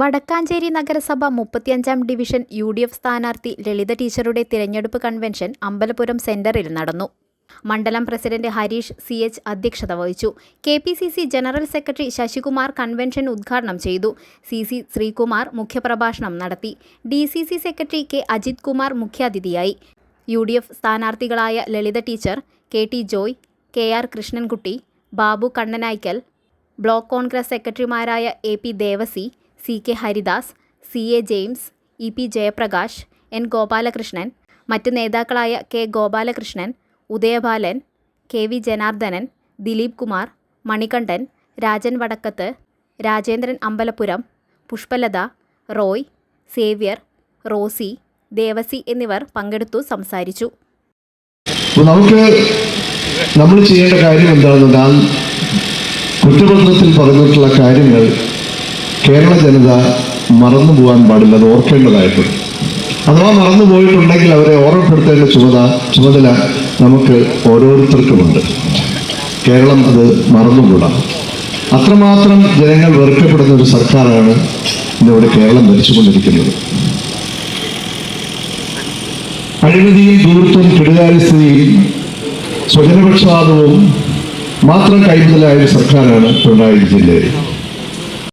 വടക്കാഞ്ചേരി നഗരസഭ മുപ്പത്തിയഞ്ചാം division U D F സ്ഥാനാർത്ഥി ലളിത ടീച്ചറുടെ തിരഞ്ഞെടുപ്പ് കൺവെൻഷൻ അമ്പലപുരം സെന്ററിൽ നടന്നു. മണ്ഡലം പ്രസിഡന്റ് ഹരീഷ് സി എച്ച് അധ്യക്ഷത വഹിച്ചു. K P C C general secretary Sasikumar convention ഉദ്ഘാടനം ചെയ്തു. സി സി ശ്രീകുമാർ മുഖ്യപ്രഭാഷണം നടത്തി. D C C secretary K Ajith Kumar മുഖ്യാതിഥിയായി. U D F സ്ഥാനാർത്ഥികളായ Lalitha teacher K T Joy K R Krishnankutty Babu Kannanaikkal block Congress സെക്രട്ടറിമാരായ A P Devasi C K Haridas C A James E P Jayaprakash N Gopalakrishnan മറ്റ് നേതാക്കളായ K Gopalakrishnan Udayabalan K V Janardhanan Dileep Kumar Manikandan Rajan Vadakkath Rajendran Ambalapuram Pushpalatha Roy Xavier Rosy Devasi എന്നിവർ പങ്കെടുത്തു സംസാരിച്ചു. നമുക്ക് നമ്മൾ ചെയ്യേണ്ട കാര്യം എന്താണെന്ന് നാം പറഞ്ഞിട്ടുള്ള കാര്യങ്ങൾ കേരള ജനത മറന്നു പോകാൻ പാടില്ല അത് ഓർക്കേണ്ടതായിട്ടുണ്ട്. അഥവാ മറന്നു പോയിട്ടുണ്ടെങ്കിൽ അവരെ ഓർമ്മപ്പെടുത്തേണ്ട ചുമത ചുമതല നമുക്ക് ഓരോരുത്തർക്കുമുണ്ട്. കേരളം അത് മറന്നുകൂടാ. അത്രമാത്രം ജനങ്ങൾ വെറുക്കപ്പെടുന്ന ഒരു സർക്കാരാണ് ഇന്നിവിടെ കേരളം ഭരിച്ചുകൊണ്ടിരിക്കുന്നത്. അഴിമതിയും ദൂർത്തും കെടുകാര്യസ്ഥിതിയും സ്വജനപക്ഷപാതവും മാത്രം കൈമുതലായ ഒരു സർക്കാരാണ് പിണറായി വിജയന്റെ